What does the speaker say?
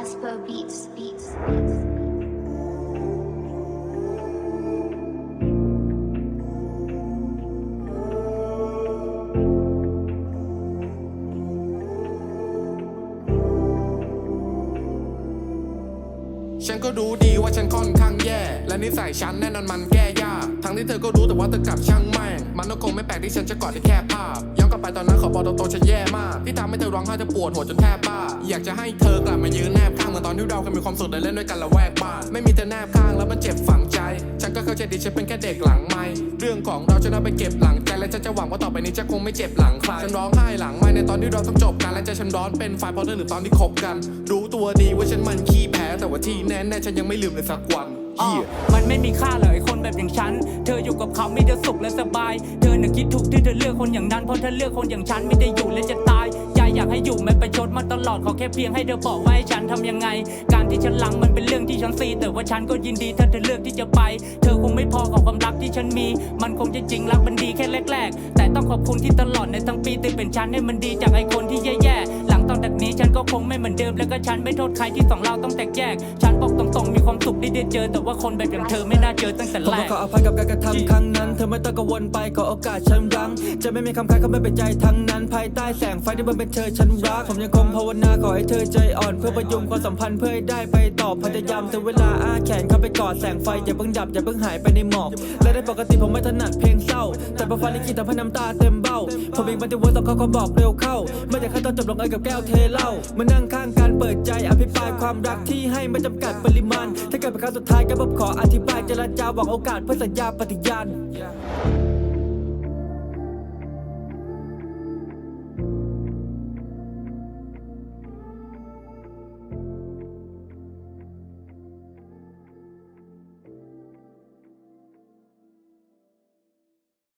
Aspo beats, beats, beats. ฉันก็รู้ดีว่าฉันค่อนข้างแย่ และนิสัยฉันแน่นอนมันแก้ยาก ทั้งที่เธอก็รู้แต่ว่าเธอกลับช่างแม่ง มันก็คงไม่แปลกที่ฉันจะกอดได้แค่ภาพ ย้อนกลับไปตอนนั้นขอบอกตรงๆฉันแย่มาก ที่ทำให้เธอร้องไห้เธอปวดหัวจนแทบบ้า อยากจะให้เธอกลับมายืนแนบ ข้างเหมือนตอนที่เราเคยมีความสุขได้เล่นด้วยกันละแวกบ้าน ไม่มีเธอแนบข้างแล้วมันเจ็บฝังใจ ฉันก็เข้าใจดีฉันเป็นแค่เด็กหลังไม่เรื่องของเราฉันเอาไปเก็บหลังใจและฉันจะหวังว่าต่อไปนี้จะคงไม่เจ็บหลังใครฉันร้องไห้หลังไม่ในตอนที่เราต้องจบกันและใจฉันร้อนเป็นไฟเพราะเรื่องหรือตอนที่คบกัน รู้ตัวดีว่าฉันมันขี้แพ้แต่ว่าที่แน่แน่ๆฉันยังไม่ลืมเลยสักวันอ้อเหี้ยมันไม่มีค่าเลยคนแบบอย่างฉัน เธออยู่กับเขามีแต่สุขและสบาย เธอน่ะคิดถูกที่เธอเลือกคนอย่างนั้น เพราะเธอเลือกคนอย่างฉันไม่ได้อยู่และจะตายยายอยาก ให้อยู่ไม่ประชดมาตลอดขอแค่เพียงให้เธอบอกว่าให้ฉันทำยังไง การที่ฉันหลังมันเป็นเรื่องที่ฉันซีแต่ว่าฉันก็ยินดีถ้าเธอเลือกที่จะไป เธอคงไม่พอกับความรักที่ฉันมี มันคงจะจริงรักมันดีแค่แรก ๆ แต่ต้องขอบคุณที่ตลอดในทั้งปีติดเป็นฉันให้มันดีจากไอคน คงไม่เหมือนเดิมแล้วก็ฉันไม่โทษใครที่สองเราต้องแตกแยก ฉันบอกตรงๆมีความสุขที่ได้เจอ แต่ว่าคนแบบอย่างเธอไม่น่าเจอตั้งแต่ผมแรขอกขออภัยกับการกระทำครั้งนั้น เธอไม่ต้องกังวลไปขอโอกาสฉันรั้ง จะไม่มีคำคายเขาไม่เป็นใจทั้งนั้น ภายใต้แสงไฟที่มันเป็นเธอฉันรักผมยังคงภาวนาขอให้เธอใจอ่อนเพื่อประยุงความสัมพันธ์เพื่อให้ได้ไปต่อพยายามเธอเวลาอ้าแขนเข้าไปกอดแสงไฟอย่าเพิ่งดับอย่าเพิ่งหายไปในหมอกและในปกติผมไม่ถนัดเพลงเศร้า แต่พอฟังลิขิตทำให้น้ำตาเต็มเบ้าผมเองปฏิวัติต้องเขาก็บอกเร็วเข้า ไม่อยากให้ตอนจบลงเอยกับแก้วเทเหล้ามานั่งข้างการเปิดใจอภิปรายความรักที่ให้ไม่จำกัดปริมาณ ถ้าเกิดเป็นครั้งสุดท้ายก็ผมขออธิบายเจรจาหวังโอกาสเพื่อสัญญาปฏิญาณ